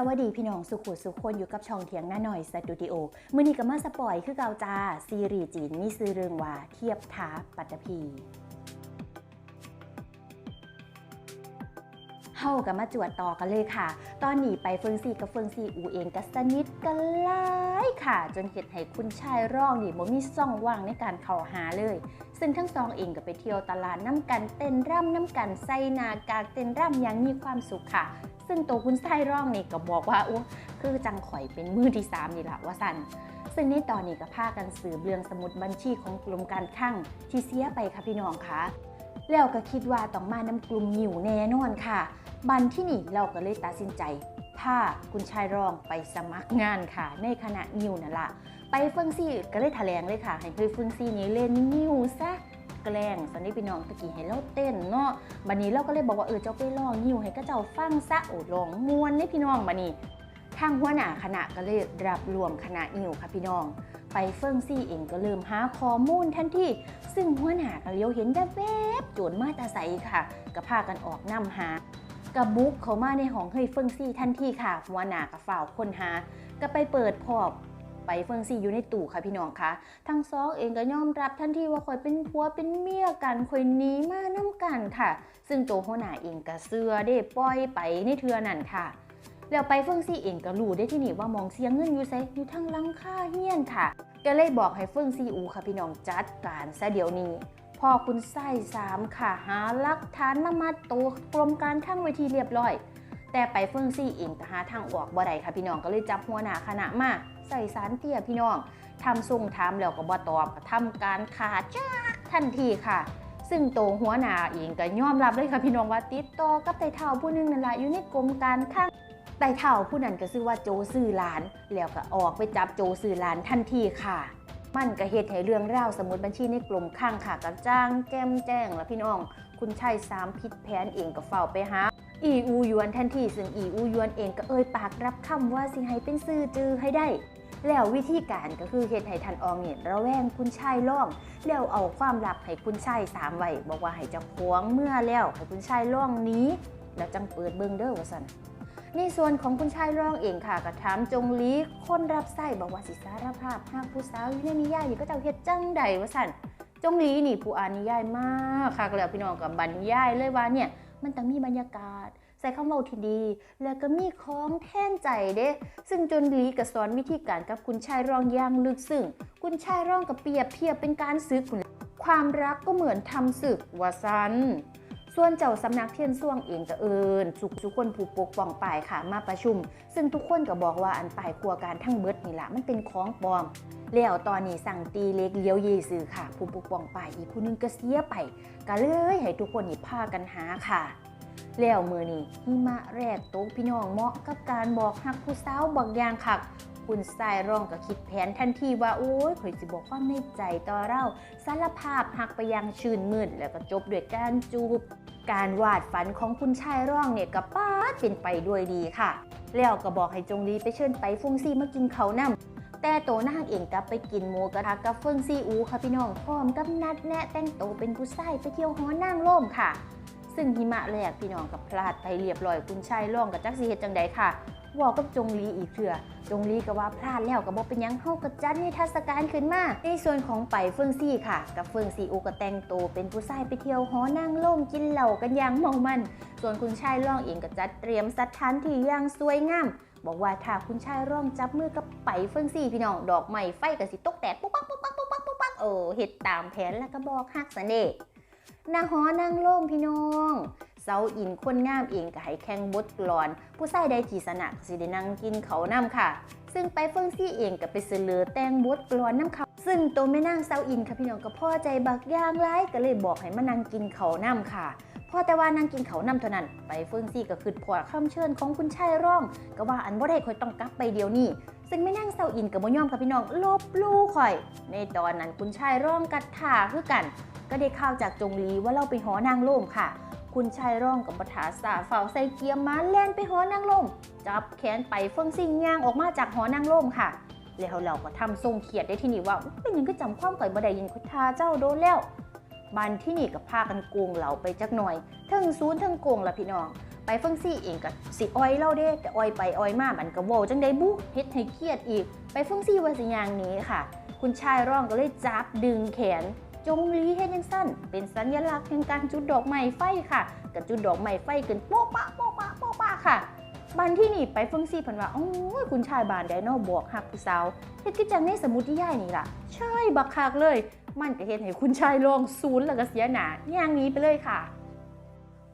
สวัสดีพี่น้องสุขุสุขคนอยู่กับช่องเถียงหน้าหน่อยสตูดิโอมือนี้ก็มาสปอยคือเกาจา ซีรีส์จีนมีซื้อเรื่องว่าเทียบท้าปัตตภีเฮากับมาจวดต่อกันเลยค่ะ ตอนนี้ไปเฟิงซีกับเฟิงซีอูเองก็สนิทกันหลายค่ะ จนเห็ดให้คุณชายร่องนี่บ่มีซ่องว่างในการเข้าหาเลย ซึ่งทั้งสองเองก็ไปเที่ยวตลาดน้ำกันเต้นร่ำน้ำกันใส่หนากากเต้นร่ำอย่างมีความสุขค่ะ ซึ่งตัวคุณไส้ร่องนี่ก็บอกว่าโอ้คือจังข่อยเป็นมือที่สามนี่แหละว่าสันซึ่งในตอนนี้ก็พากันสืบเรื่องสมุดบัญชีของกลุ่มการข้างที่เสียไปค่ะพี่น้องคะแล้วก็คิดว่าต้องมาน้ำกลุ่มหิวแน่นอนค่ะ บันที่นี่เราก็เลยตัดสินใจพาคุณชายรองไปสมัครงานค่ะ ในคณะนิวนั่นละ ไปเฟิงซี่ก็เลยแถลงเลยค่ะ ให้เฮ้ยเฟิงซี่นี้เล่นนิวซะแกล้งสันนี้พี่น้องตะกี้ให้เราเต้นเนาะบันนี้เราก็เลยบอกว่าเออเจ้าไปลองนิวให้ก็เจ้าฟังซะโอ้ลองมวนนี่พี่น้องบันนี้ทางหัวหน้าคณะก็เลยรับรวมคณะนิวค่ะพี่น้อง ไปเฟิงซี่เองก็เริ่มหาข้อมูลทันทีซึ่งหัวหน้าก็เลี้ยวเห็นแวบๆโจรมาแตาใสค่ะก็พากันออกนำหากระบุกเขามาในห้องเฮ้ยเฟิงซี่ทันทีค่ะหัวหน้ากับฝ่าวคนหา ก็ไปเปิดพอบ ไปเฟิงซี่อยู่ในตู้ค่ะพี่น้องคะทั้งสองเองก็ยอมรับทันทีว่าคอยเป็นผัวเป็นเมียกันคอยหนีมาน้ากันค่ะ ซึ่งตัวหัวหน้าเองก็เสื้อได้ปล่อยไปในเทือนั่นค่ะแล้วไปเฟิงซี่เองก็รู้ได้ที่นี่ว่ามองเสียงเงินอยู่ไซอยู่ทางหลังค่าเฮียนค่ะ ก็เลยบอกให้เฟิงซีอูค่ะพี่น้องจัดการซะเดี๋ยวนี้พอคุณไส้สามค่ะหาลักฐานมามัดตัวกรมการทั้งเวทีเรียบร้อย แต่ไปเฟิงซี่เองก็หาทางออกบ่ได้ค่ะพี่น้องก็เลยจับหัวหน้าคณะมา ใส่สารเตี้ยพี่น้องทำทรงถามแล้วก็บ่ตอบก็ทำการขาดจ้าทันทีค่ะซึ่งโตวหัวหน้าเองก็ยอมรับเลยค่ะพี่น้องว่าติดต่อกับไต่เท่าผู้หนึงนั่นแหละอยู่ในกรมการข้างไต่เท่าผู้นั้นก็ชื่อว่าโจซื่อหลาน แล้วก็ออกไปจับโจซื่อหลานทันทีค่ะ มันก็เหตุให้เรื่องราวสมุดบัญชีในกลุ่มข้างค่ะกระจ้างแก้มแจ้งแล้วพี่น้อง คุณชัยสามผิดแผนเองก็เฝ้าไปหาอีอูยวนทันทีซึ่งอีอูยวนเองก็เอ่ยปากรับคำว่าสิให้เป็นซื่อจือให้ได้ แล้ววิธีการก็คือเหตุให้ทันอองเนี่ยระแวงคุณชายล่องแล้วเอาความลับให้คุณชายสามไว้บอกว่าให้เจะพวงเมื่อแล้วให้คุณชายล่องนี้ แล้วจังเปิดเบิงเด้อว่าสันในส่วนของคุณชายร่องเองค่ะก็ถามจงลีคนรับไส้บอกว่าสิสารภาพหากผู้สาวอยู่ในนิยายนี่ก็จ้าเฮ็ดจังใดว่าสันจงลีนี่ผู้อ่านนิยายมากค่ะแล้วพี่น้องกับบรรยายเลยว่าเนี่ยมันต้องมีบรรยากาศ ใส่คำเว้าที่ดี แล้วก็มีของแท่นใจเด้ซึ่งจนลีก็สอนวิธีการกับคุณชายร่องอย่างลึกซึ้งคุณชายร่องก็เปรียบเทียบเป็นการซึกคุณความรักก็เหมือนทำศึกว่าซันส่วนเจ้าสำนักเทียนซ่วงเองก็เอินสุขทุกคนผู้ปกป้องป่ายค่ะมาประชุม ซึ่งทุกคนก็บอกว่าอันป่ายครัวการทั้งเบิดนี่แหละมันเป็นของปลอมแล้วตอนนี้สั่งตีเล็กเลี้ยวเยซือค่ะ ผู้ปกป้องป่ายอีกผู้นึงก็เสียไปก็เลยให้ทุกคนนี่พากันหาค่ะ แล้วมือนี่หิมะแรกตกพี่น้องเหมาะกับการบอกฮักผู้สาวบางอย่างคักคุณสายร่องก็คิดแผนทันทีว่าโอ้ยข่อยสิบอกความในใจต่อเราสารภาพหักไปยังชื่นมื่นแล้วก็จบด้วยการจูบ การวาดฝันของคุณชายร่องเนี่ยกับป้าดเป็นไปด้วยดีค่ะ แล้วก็บอกให้จงลีไปเชิญไปฟงซี่มากินเขาวนำแต่โตนางเองกลับไปกินหมูกระทะกับเฟิงซีอูค่ะพี่น้องพร้อมกับนัดแนะแต่งโตเป็นผู้ชายไปเที่ยวหอนางร่มค่ะ ซึ่งหิมะแรกพี่น้องกับพลาดไปเรียบร้อยคุณชายร่องกับจักสีเฮ็ดจังใดค่ะบอกกับจงลีอีกเถื่อจงลีก็ว่าพลาดแล้วก็บอกเป็นยังเฮากับจัดนิทรรศการขึ้นมา ในส่วนของไปเฟิงซี่ค่ะ กับเฟิงซีอูก็แต่งโตวเป็นผู้ชายไปเที่ยวหอนางร่มกินเหล้ากันอย่างเมามัน ส่วนคุณชายร่องเองก็จัดเตรียมสถานที่อย่างสวยงามบอกว่าถ้าคุณชายร่องจับมือกับไปเฟิงซี่พี่น้องดอกไม้ไฟกับสิตกแตกปุ๊บปักปุ๊บปักปุ๊บปักปุ๊บปักเออเฮ็ดตามแผนแล้วก็บอกฮักสะเน่ นาหอนางร่มพี่น้องเสาอินคนงามเองก็ให้แข่งบทกลอน ผู้ใส่ได้ที่สนะกสิได้นั่งกินเขาวนํค่ะ ซึ่งไปเฟิงซี่เองก็ไปเสลอแต่งบทกลอนน้ำเขาซึ่งตัวแม่นางเสาอินค่ะพี่น้องก็พ่อใจบักย่างไรก็เลยบอกให้มานั่งกินเขาวนํค่ะพอแต่ว่านั่งกินเขาวนำเท่านั้น ไปเฟิงซี่ก็คือพอดคำเชิญของคุณชายร่อง ก็ว่าอันว่าได้คอยต้องกลับไปเดียวนี้ซึ่งไม่นั่งเศร้าอินกับบ่ยอมค่ะพี่น้องลบลู่ข่อย ในตอนนั้นคุณชายร่องกัดถ่าคือกัน ก็ได้ข่าวจากจงลีว่าเราไปหอนางล่มค่ะ คุณชายร่องกับปฐาสาเฝ้าใส่เกียร์ม้าแล่นไปหอนางล่มจับแขนไปเฟิงซิ่งย่างออกมาจากหอนางล่มค่ะ แล้วเราก็ทำทรงเขียดได้ที่นี่ว่าเป็นยังก็จำความข่อยบ่ได้ยินคุทาเจ้าโดนแล้วบันที่นี่กับพากันโกงเหลาไปจักหน่อยเทั้งศูนเทั้งโกงละพี่น้อง ไปเฟิงซี่เองก็สิอ้อยเล่าเด้แต่อ้อยไปอ้อยมามันก็เว้าจังได้บุเฮ็ดให้เครียดอีก ไปเฟิงซี่วาสิยางนี้ค่ะ คุณชายร้องก็เลยจับดึงแขน จงลีเฮ็ดยังสั้น เป็นสัญลักษณ์แห่งการจุดดอกไม้ไฟค่ะกับจุดดอกไม้ไฟกันโป๊ะปะโป๊ะปะโป๊ะปะค่ะบันที่นี่ไปฟังซีเพิ่นว่าโอ้ยคุณชายบานไดโนบอกหักผู้สาวเฮ็ดกิจังในสมุดที่ย่ายนี่ล่ะ ใช่บักคักเลย มันก็เฮ็ดให้คุณชายลองศูนย์แล้วก็เสียหนาอย่างนี้ไปเลยค่ะ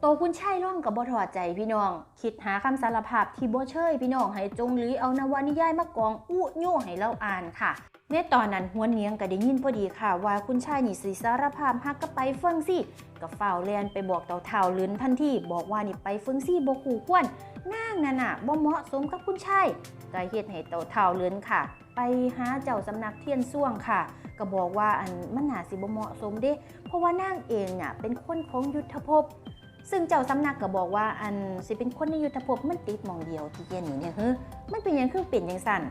ตคุณชายร้องกับบ่ถอดใจพี่น้อง คิดหาคำสารภาพที่บ่เชยพี่น้องให้จงหลีเอานวนิยายมากองอู้โย่ให้เราอ่านค่ะในตอนนั้นหัวเนียงก็ได้ยินพอดีค่ะ ว่าคุณชายนี่สิสารภาพฮักก็ไปเฟิงซี่ก็ฝ้าวแลนไปบอกเต่าเท่าลืนทันทีบอกว่านี่ไปเฟิงซี่บ่คู่ควรนางนั่นน่ะบ่เหมาะสมกับคุณชายก็เฮ็ดให้เต่าเท่าลืนค่ะ ไปหาเจ้าสำนักเทียนซ่วงค่ะก็บอกว่าอันมันน่าสิบ่เหมาะสมเด้ เพราะว่านางเองน่ะเป็นคนของยุทธภพ ซึ่งเจ้าสำนักก็บอกว่าอันสิเป็นคนในยุทธภพมันติดมองเดียวที่เย็นนี่เนี่ยเฮ้ยมันเป็นยังคือเป็นจังสั่น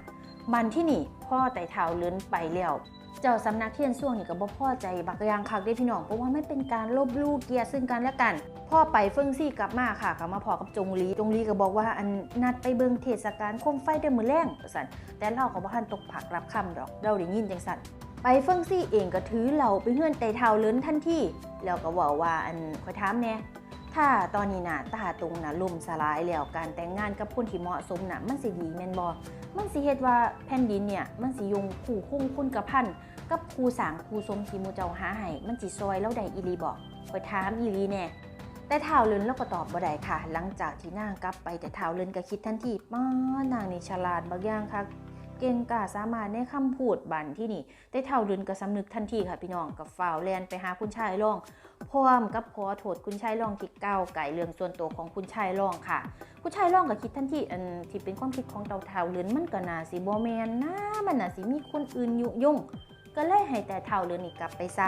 บันที่นี่พ่อไต่เท้าเลื้นไปแล้วเจ้าสำนักเทียนซ่วงนี่ก็บ่พ่อใจบักยางคักได้พี่น้องเพราะว่าไม่เป็นการลบลู่เกียร์ซึ่งกันและกัน พ่อไปเฟิ่งซี่กลับมาค่ะก็มาพอกับจงลีจงลีก็บอกว่าอันนัดไปเบิงเทศกาลคมไฟเด้อมือแรงว่าซั่นแต่เราก็บ่ทันตกผักรับคำดอก เราได้ยินจังซั่นไปเฟิ่งซี่เองก็ถือเหล่าไปเฮื่อนไต่เท้าเลื้นทันทีแล้วก็เว้าว่าอันขอยถามแน่ ถ้าตอนนี้นะตาตรงนะล่มสลายแล้วการแต่งงานกับคนที่เหมาะสมนะมันสิดีแม่นบ่มันสิเฮ็ดว่าแผ่นดินเนี่ยมันสิยงคู่คุ้งคุณกับพันกับครูสางครูสมที่มูเจ้าหาให้มันสิซอยแล้วได้อีลีบ่ข่อยถามอีลีแน่แต่ท้าวเลินเราก็ตอบบ่ได้ค่ะ หลังจากที่นางกลับไปแต่ท้าวเลินก็คิดทันทีป้านางนี่ฉลาดบักอย่างคักเก่งกาสามารถในคำพูดบันที่นี่แต่ท้าวเลินก็สำนึกทันทีค่ะพี่น้องกับฝ่าวแลนไปหาคุณชายร่อง พร้อมกับขอโทษคุณชายร่องที่ก้าวไก่เรื่องส่วนตัวของคุณชายร่องค่ะ คุณชายร่องก็คิดทันทีอันที่เป็นความคิดของเต่าเท่าเลือนมันก็น่าสิบ่แมนนะมันน่าสิมีคนอื่นยุยุ่งก็เลยให้แต่เท่าเลือนนี่กลับไปซะ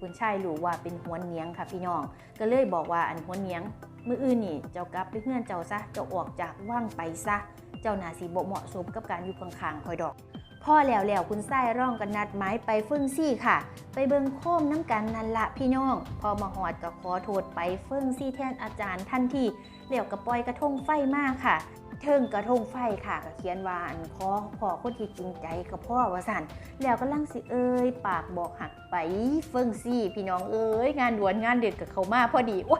คุณชายรู้ว่าเป็นหัวเนียงค่ะพี่น้อง ก็เลยบอกว่าอันหัวเนียงมืออื่นนี่เจ้ากลับไปเฮือนเจ้าซะเจ้าออกจากว่างไปซะ เจ้าน่าสิบ่เหมาะสมกับการอยู่ข้างๆคอยดอก พ่อแล้วแล้วคุณไส้ร่องกันนัดหมายไปเฟิ่งซี่ค่ะ ไปเบิงโค้มน้ำกันนั่นละพี่น้อง พอมาหอดก็ขอโทษไปเฟิ่งซี่แทนอาจารย์ทันที่เดี๋ยวกระปลอยกระทงไฟมากค่ะ เทิงกระทงไฟค่ะก็เขียนว่าอันขอพ่อคนที่จริงใจกับพ่อวสันแล้วก็ลังสิเอ้ยปากบอกหักไปเฟิ่งซี่ พี่น้องเอ้ยงานด่วนงานเด็ดกับเขามาพอดีโอ้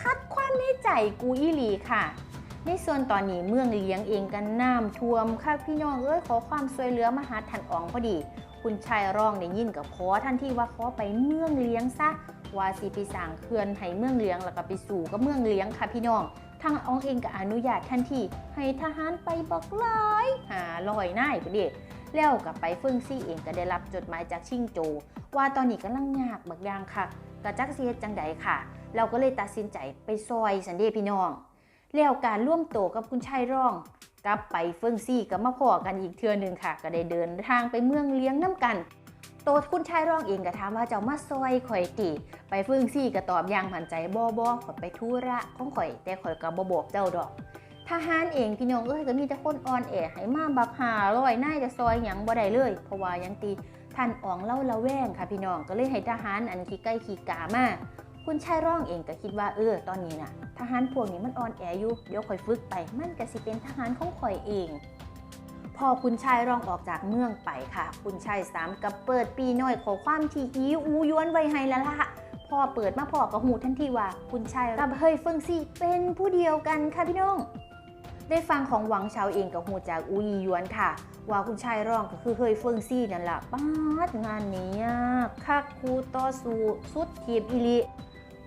คัดความในใจกูอีหลีค่ะ ในส่วนตอนนี้เมืองเลี้ยงเองกันน้ำท่วมค่ะพี่น้องเอ้ยขอความช่วยเหลือมาหาทันอองพอดี คุณชายร้องได้ยินกับขอทันที่ว่าขอไปเมืองเลี้ยงซะว่าสิไปสางเขื่อนให้เมืองเลี้ยงแล้วก็ไปสู่กับเมืองเลี้ยงค่ะพี่น้องทางอองเองก็อนุญาตทันทีให้ทหารไปบักหลายหาลอยหน้าพอดีแล้วกับไปเฟิ่งซี่เองก็ได้รับจดหมายจากชิงโจ ว่าตอนนี้กำลังยากบักอย่างค่ะกระจักเสียจังใดค่ะ เราก็เลยตัดสินใจไปซอยสันเดพี่น้อง แล้วการร่วมโตกับคุณชายร่อง กลับไปเฟิ่งซี่กับมาพ่อกันอีกเทือหนึ่งค่ะ ก็ได้เดินทางไปเมืองเลี้ยงน้ำกัน โตคุณชายร่องเองก็ถามว่าเจ้ามาซอยข่อยติไปเฟิ่งซี่ก็ตอบอย่างมั่นใจบ่บ่ข่อยไปธุระของข่อย แต่ข่อยก็บ่บอกเจ้าดอกทหารเองพี่น้องเอ้ยก็มีแต่คนอ่อนแอให้มาบักหาร้อยนาจะซอยหยังบ่ได้เลย เพราะว่ายังตีท่านอ๋องเล่าละแวงค่ะพี่น้องก็เลยให้ทหารอันขี้ใกล้ขี้กามา คุณชายร่องเองก็คิดว่าเออตอนนี้นะทหารพวกนี้มันอ่อนแออยู่เดี๋ยวข่อยฝึกไป มันก็สิเป็นทหารของข่อยเอง พอคุณชายร่องออกจากเมืองไปค่ะ คุณชายสามกับเปิดปีน้อยขอความที่อีอูยวนไว้ให้แล้วล่ะพอเปิดมาพอก็หูทันทีว่า คุณชายกับเฮยเฟิงซี่เป็นผู้เดียวกันค่ะพี่น้องได้ฟังของหวังเฉาเองกับหูจากอูยียวนค่ะ ว่าคุณชายร่องก็คือเฮยเฟิงซี่นั่นแหละป้าดงานนี้ยากคักคูต่อสู้สุดทีบอีหลีห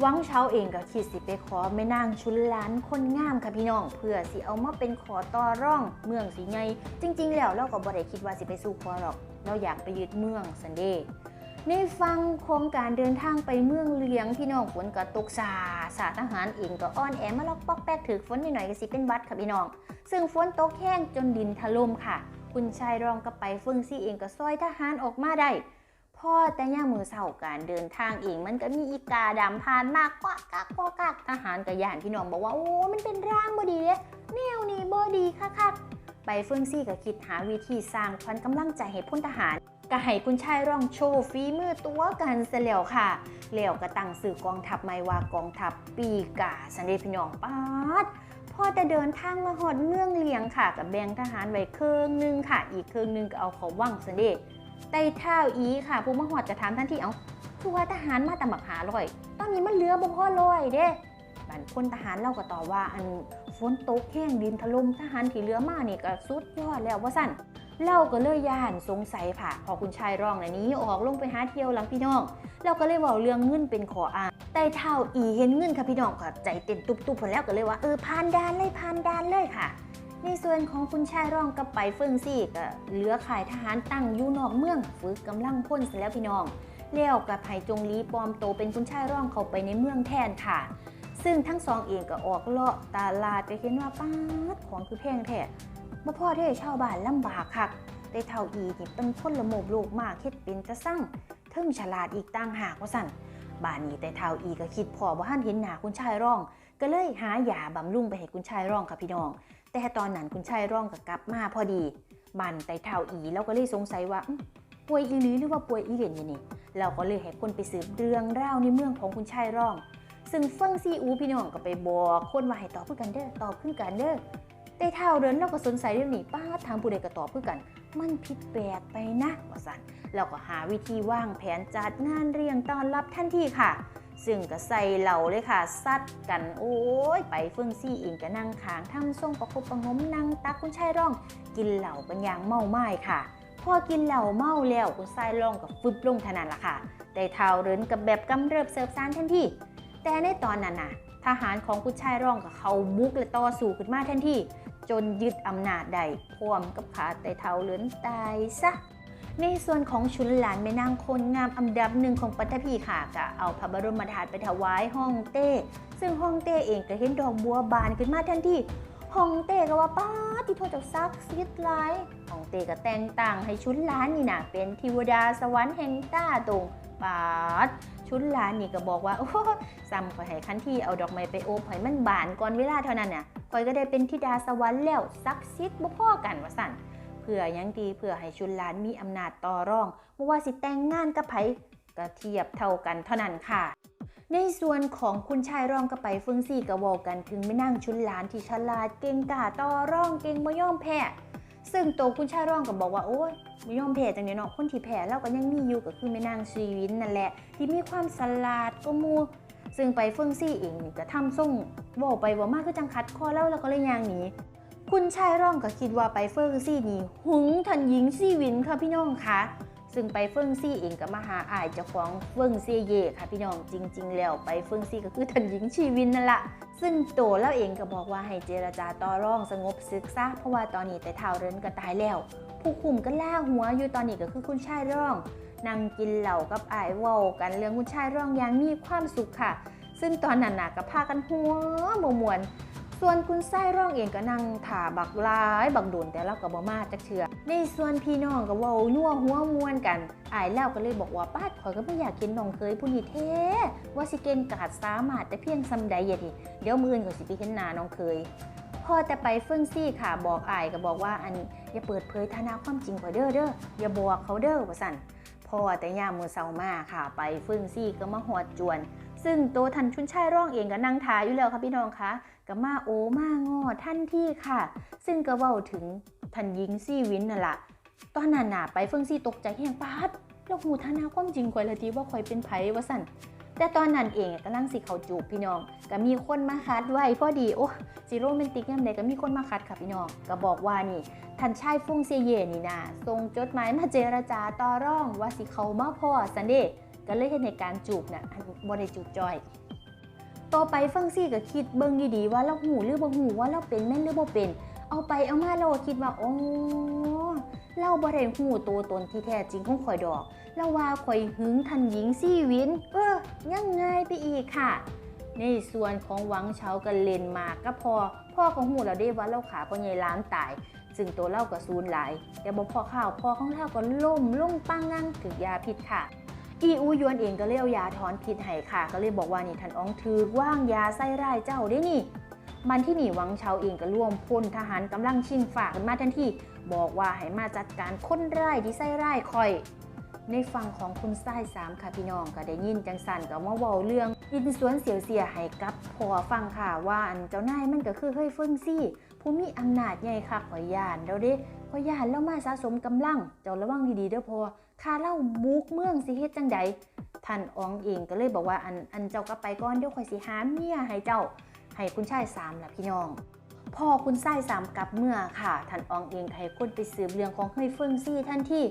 วังเช้าเองก็คิดสิไปขอแม่นางชุนล้านคนงามค่ะพี่น้อง เพื่อสิเอามาเป็นขอต่อร่องเมืองสีไงจริง ๆ แล้วเราก็บ่ได้คิดว่าสิไปสู่ขอหรอก เราอยากไปยึดเมืองสันเดย์ในฟังโครงการเดินทางไปเมืองเลียงพี่น้องฝนก็ตกสาสาทหารเองก็อ้อนแอมาล็อกปอกแป๊กถือฝนนิดหน่อยก็สิเป็นวัดค่ะพี่น้อง ซึ่งฝนตกแห้งจนดินถล่มค่ะ คุณชายรองก็ไปเฟิงซี่เองก็ซอยทหารออกมาได้ พ่อแต่ย่างมือเสาการเดินทางเอง มันก็มีอีกาดำผ่านมากกว่ากากกว่ากากทหารกับย่านพี่น้องบอกว่าโอ้มันเป็นร่างบดีเด้แนวนี้บดีค่ะๆไปเฟิงซี่ก็คิดหาวิธีสร้างขวัญกำลังใจให้พลทหารก็ให้คุณชายร่องโชว์ฝีมือตัวกันเสียแล้วค่ะแล้วก็ตั้งสื่อกองทัพไม่ว่ากองทัพปีกาสันเดพี่น้องปาดพอจะเดินทางมาหอดเมืองเลียงค่ะ กับแบงทหารไว้เครื่องหนึงค่ะ อีกเครื่องหนึงก็เอาเขาว่างซะเด ไต่เท้าอีค่ะ ผู้มาหอดจะถามท่านที่เอาคือว่าทหารมาแต่บักหาลอย ตอนนี้มันเหลือบ่พอลอยเด้บันพลทหารเล่าก็ต่อว่าอันฝนตกแห้งดินถล่มทหารที่เหลือมานี่ก็สุดยอดแล้วว่าสั่นเล่าก็เลยย่านสงสัยค่ะ พอคุณชายร้องในนี้ออกลงไปหาเที่ยวหลังพี่น้องเราก็เลยเว่าเรื่องเงินเป็นขออ้างแต่เท่าอีเห็นเงินค่ะพี่น้องก็ใจเต้นตุบๆพอแล้วก็เลยว่าเออผ่านด่านเลยผ่านด่านเลยค่ะ ในส่วนของคุณชายร้องกับไปเฟิงซี่ก็เหลือขายทหารตั้งอยู่นอกเมืองฝึกกำลังพ่นเสร็จแล้วพี่น้องแล้วกับไผ่จงลีปลอมโตเป็นคุณชายร้องเข้าไปในเมืองแทนค่ะ ซึ่งทั้งสองเองก็ออกเลาะตลาดไปเห็นว่าป้าดของคือแพงแท้บ่พ่อได้ชาวบ้านลำบากคักแต่เท่าอีนี่เป็นคนละโมบโลกมากเฮ็ดเป็นจะสั่งเทิงฉลาดอีกต่างหากว่าสั่นบ้านนี้แต่เท่าอีก็คิดพอว่าหันเห็นหนาคุณชายร่อง ก็เลยหายาบำรุงไปให้คุณชายร่องค่ะพี่น้อง แต่ตอนนั้นคุณชายร่องก็กลับมาพอดีบ้านแต่เท่าอีแล้วก็เลยสงสัยว่าป่วยอีหลีหรือว่าป่วยอีเหรียญนี่นี่เราก็เลยให้คนไปสืบเรื่องราวในเมืองของคุณชายร่อง ซึ่งเฟิงซีอูพี่น้องก็ไปบอกคนว่าให้ตอบเพื่อกันเด้อตอบขึ้นกันเด้อแต่เท่าเดินเราก็สนใจเรื่องนี้ป้าทางผู้ใดก็ตอบเพื่อกัน มันผิดแปลกไปนะว่าสันเราก็หาวิธีว่างแผนจัดงานเรียงต้อนรับท่านที่ค่ะ ซึ่งก็ใส่เหล่าเลยค่ะซัดกันโอ้ยไปเฟื่องซี่เองก็นั่งขางทำทรงประคบประหงมนั่งตักคุณชายร่อง กินเหล่ากันอย่างเมาไม้ค่ะ พอกินเหล่าเมาแล้วคุณชายร่องก็ฟึบลงทนันละค่ะได้เท้าเรินกับแบบกำเริบเสิร์ฟซานทันทีแต่ในตอนนั้นน่ะทหารของคุณชายร่องกับเขาบุกและต่อสู้ขึ้นมาทันทีจนยึดอำนาจได้พร้อมกับขาแต่เท้าเรินตายซะ ในส่วนของชุนหลานแม่นางคนงามอันดับหนึ่งของปัตตภีค่ะก็เอาพระบรมธาตุไปถวายฮ่องเต้ ซึ่งฮ่องเต้เองก็เห็นดอกบัวบานขึ้นมาทันทีฮ่องเต้ก็ว่าป้าที่โทษเจ้าซักซิดไลายฮ่องเต้ก็แต่งต่างให้ชุนหลานนี่นะเป็นเทิวดาสวรรค์แห่งต้าตรงปาดชุนหลานนี่ก็บอกว่า โอ้ซ้ำขอยให้คันที่เอาดอกไม้ไปโอบให้มันบานก่อนเวลาเท่านั้นน่ะคอยก็ได้เป็นธิดาสวรรค์แล้วซักซิดบ่พ่อกันว่าสั่น เพื่อยังดีเพื่อให้ชุนหลานมีอำนาจต่อรองเมื่อว่าสิแต่งงานกับไผก็เทียบเท่ากันเท่านั้นค่ะ ในส่วนของคุณชายรองกับไปเฟิงซี่ก็บอกกันถึงไม่นั่งชุนหลานที่ฉลาดเก่งกาต่อรองเก่งบ่ย่อมแพ้ซึ่งตัวคุณชายรองก็บอกว่าโอ้ยไม่ย่อมแพ้จังเดียเนาะคนที่แพ้แล้วก็ยังมีอยู่ก็คือแม่นางชีวินนั่นแหละ ที่มีความฉลาดก็มู ซึ่งไปเฟิงซี่เองก็ทำส่งเว่ไปว่ามาคือจังคัดคอแล้วแล้วก็เลยยางหนี คุณชายร่องก็คิดว่าไปเฟิงซี่นี่หึงทันหญิงซี่วินค่ะพี่น้องคะซึ่งไปเฟิงซี่เองก็มาหาอายเจ้าของเฟิงเซียเย่ค่ะพี่น้องจริง ๆ แล้วไปเฟิงซี่ก็คือทันหญิงชีวินนั่นแหละซึ่งโตแล้วเองก็บอกว่าให้เจรจาต่อรองสงบศึกซะเพราะว่าตอนนี้แต่เท้าเรินก็ตายแล้ว ผู้คุมก็ล่าหัวอยู่ตอนนี้ก็คือคุณชายร่องนั่งกินเหล้ากับอายเว้ากันเรื่องคุณชายร่องอย่างมีความสุขค่ะ ซึ่งตอนนั้นน่ะก็พากันหัวมมวน ส่วนคุณไส้ร่องเองก็นั่งถ่าบักลายบักโดนแต่เราก็บ่มาจักเชือในส่วนพี่น้องก็ว้านัวหัวมวนกันอายแล้วก็เลยบอกว่าป้าดข่อยก็ไม่อยากกินน้องเคยผู้นี้แท้ว่าสิเก่งกาดสามารถแต่เพียงซำใดอย่าทีเดี๋ยวมืออื่นก็สิไปเห็นหน้าน้องเคยพอแต่ไปเฟิ่องซี่ค่ะบอกอายก็บอกว่าอันอย่าเปิดเผยฐานะความจริงข่อยเด้อเด้ออย่าบอกเขาเด้อว่าสั่นพอแต่ยามมือเศร้ามาค่ะ ไปเฟึ่องซี่ก็มาหอดจวน ซึ่งโตวทันชุนชายร่องเองก็นั่งทาอยู่แล้วค่ะพี่น้องคะ ก็มาโอมางอท่านที่ค่ะ ซึ่งก็เว้าถึงทันยิงซี่วินนั่นละตอนนั้นน่ะไปเฟิ่งซี่ตกใจแห้งปาดแล้วหูทานาความจริงข่อยละทีว่าข่อยเป็นไผว่าสั่นแต่ตอนนั้นเองกำลังสิเขาจูบพี่น้องก็มีคนมาคัดไว้พอดีโอ้สิโรแมนติกยามใดก็มีคนมาคัดค่ะพี่น้องก็บอกว่านี่ท่านชายฟงเซียเยนี่นะส่งจดหมายมาเจรจาต่อร่องว่าสิเขามาพ่อซันเดก็เลยเห็นในการจูบนะ่ะบ่ได้จูบจอย ต่อไปฟังซี่ก็คิดเบิ่งดีๆว่าเราหูหรือบ่หูว่าเราเป็นแม่นหรือบ่เป็น เอาไปเอามาเราคิดว่าโอ๋อเราบ่ได้หูตัวตนที่แท้จริงของข่อยดอกเราว่าข่อยหึงทันหญิงซี่วิน เออยังไงไปอีกค่ะ ในส่วนของหวังเฉากันเลนมากก็พอ พ่อของหูเราได้ว่าเราขาพ่อใหญ่ล้านตายซึ่งตัวเล่าก็ซูนหลาย แต่บ่พอข้าวพอของเล่าก็ล่มล่งปังงังถึงยาพิษค่ะ อีอูยวนเองก็เลยเอายาถอนพิษให้ค่ะ ก็เลยบอกว่านี่ท่านอองถือว่างยาไส้ร้ายเจ้าได้นี่ มันที่หนีหวังเชาเองก็ร่วมพลทหารกำลังชิงฝากกันมาทันทีบอกว่าให้มาจัดการคนร้ายที่ไส้ร้ายคอย ในฝั่งของคุณทรายสามค่ะพี่น้องก็ได้ยินจังสันก็มาเว้าเรื่องยินสวนเสียวเสียให้กับพอฟังค่ะว่าอันเจ้านายมันก็คือเฮ้ยเฟิงซี่ผู้มีอำนาจใหญ่ค่ะขอยานเด้อเด้ ขอยยานแล้วมาสะสมกำลัง เจ้าระวังดีๆเด้อพอถ้าเล่าบุกเมืองสิเฮ็ดจังใดท่านอองเองก็เลยบอกว่าอันอันเจ้าก็ไปก่อนเดี๋ยวข่อยสิหาเมียให้เจ้า ให้คุณชายสามล่ะพี่น้องพอคุณชายสามกลับเมื่อค่ะท่านอองเองให้คนไปสืบเรื่องของเฮ้ยเฟิงซี่ท่านที่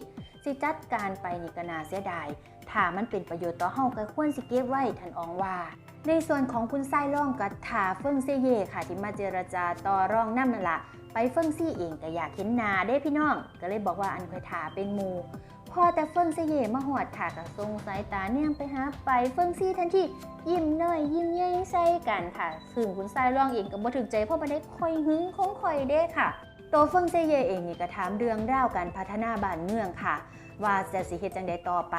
สิจัดการไปนี่ก็น่าเสียดายถ้ามันเป็นประโยชน์ต่อเฮาก็ควรสิเก็บไว้ท่านอองว่า ในส่วนของคุณไส้ร่องกับถาเฟิงเซเย่ค่ะที่มาเจรจาต่อรองน้ำนั่นละ ไปเฟิงซี่เองก็อยากเห็นนาได้พี่น้อง ก็เลยบอกว่าอันคอยถาเป็นหมูพอแต่เฟิงเซเย่มาหอดค่ะก็ทรงสายตาเนี่ยไปหาไปเฟิงซี่ทันทียิ้มน้อยยิ้มใหญ่ใส่กันค่ะซึ่งคุณไส้ร่องเองก็บ่ถึงใจพราะบ่ได้คอยหึงคงคอยเด้ค่ะตัวเฟิงเซเย่เองนี่ก็ถามเรื่องราวการพัฒนาบ้านเมืองค่ะ ว่าจะสิเฮ็ดจังใดต่อไป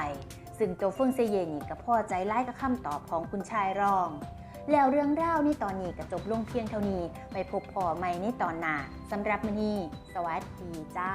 ซึ่งโจเฟิงเซเยนี่ก็พอใจไล่กับคำตอบของคุณชายรอง แล้วเรื่องราวนี่ตอนนี้ก็จบลงเพียงเท่านี้ ไปพบพ่อใหม่ในตอนหน้าสำหรับมื้อนี้สวัสดีจ้า